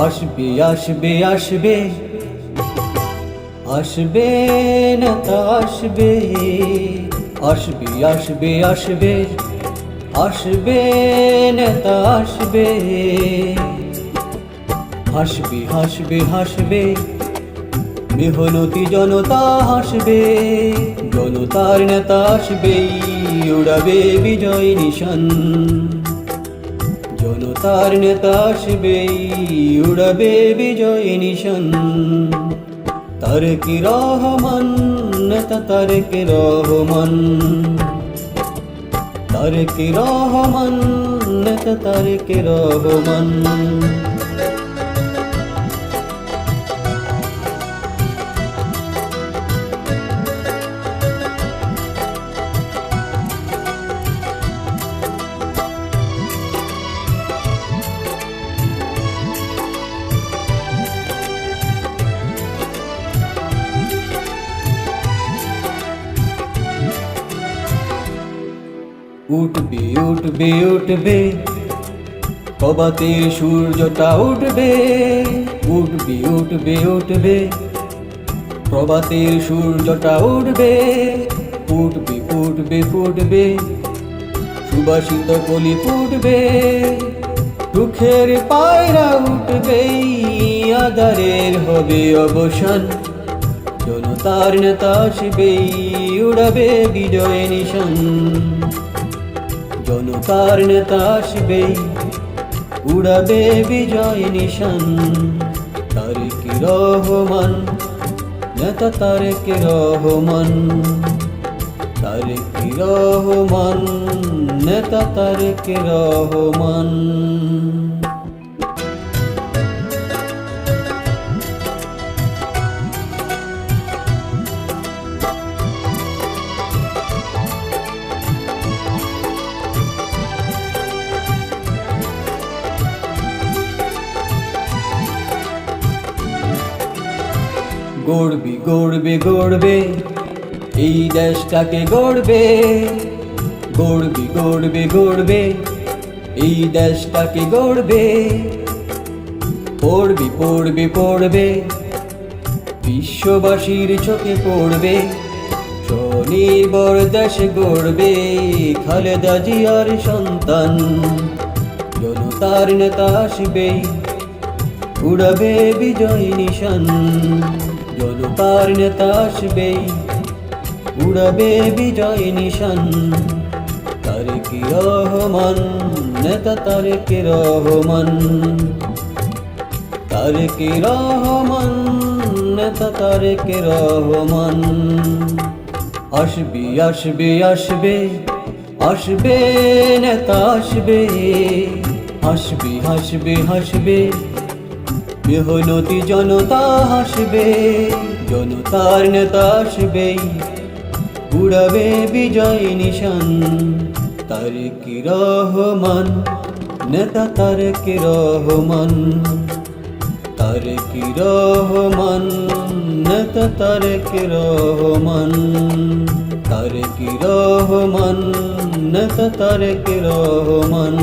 আসবে আসবে আসবে। আসবে নেতা আসবে। আসবে আসবে আসবে। আসবে নেতা আসবে। হাসবে হাসবে হাসবে মেহনতি জনতা হাসবে, জনতার নেতা আসবেই উড়াবে বিজয় নিশান। জনতার নেতা আসবেই উড়াবে বিজয় নিশন। তার কি রহমান, নেতা তারেক রহমান? তারেক রহমান, নেতা তারেক রহমান? উঠবে উঠবে উঠবে। কবাতে সূর্যটা উঠবে। উঠবে উঠবে উঠবে। প্রভাতের সূর্যটা উঠবে। ফুটবে ফুটবে ফুটবে সুবাসিত কলি ফুটবে। দুঃখের পায়রা উঠবে। আদারের হবে অবসান। জনতার নেতা আসবেই উড়াবে বিজয় নিশান। জনতার নেতা আসবেই। উড়াবে বিজয় নিশান। তারেক রহমান? নেতা তারেক রহমান? তারেক রহমান? নেতা তারেক রহমান? গড়বি, গড়বে গড়বে। এই দেশটাকে গড়বে। গড়বি, গড়বে গড়বে। এই দেশটাকে গড়বে। পড়বি, পড়বে পড়বে। বিশ্ববাসীর চোখে পড়বে। স্বনির্ভর দেশ গড়বে। খালেদা জিয়ার সন্তান। জনতার নেতা আসবে। উড়াবে বিজয় নিশান। জনতার নেতা আসবেই উড়াবে বিজয় নিশান। তারেক রহমান? নেতা তারেক রহমান? তারেক রহমান? নেতা তারেক রহমান? আসবে আসবে আসবে আসবে, নেতা আসবে। হাসবে হাসবে হাসবে মেহনতি জনতা হাসবে। জনতার নেতা আসবেই উড়াবে বিজয় নিশান। তারেক রহমান, নেতা তারেক রহমান। তারেক রহমান, নেতা তারেক রহমান। তারেক রহমান, নেতা তারেক রহমান।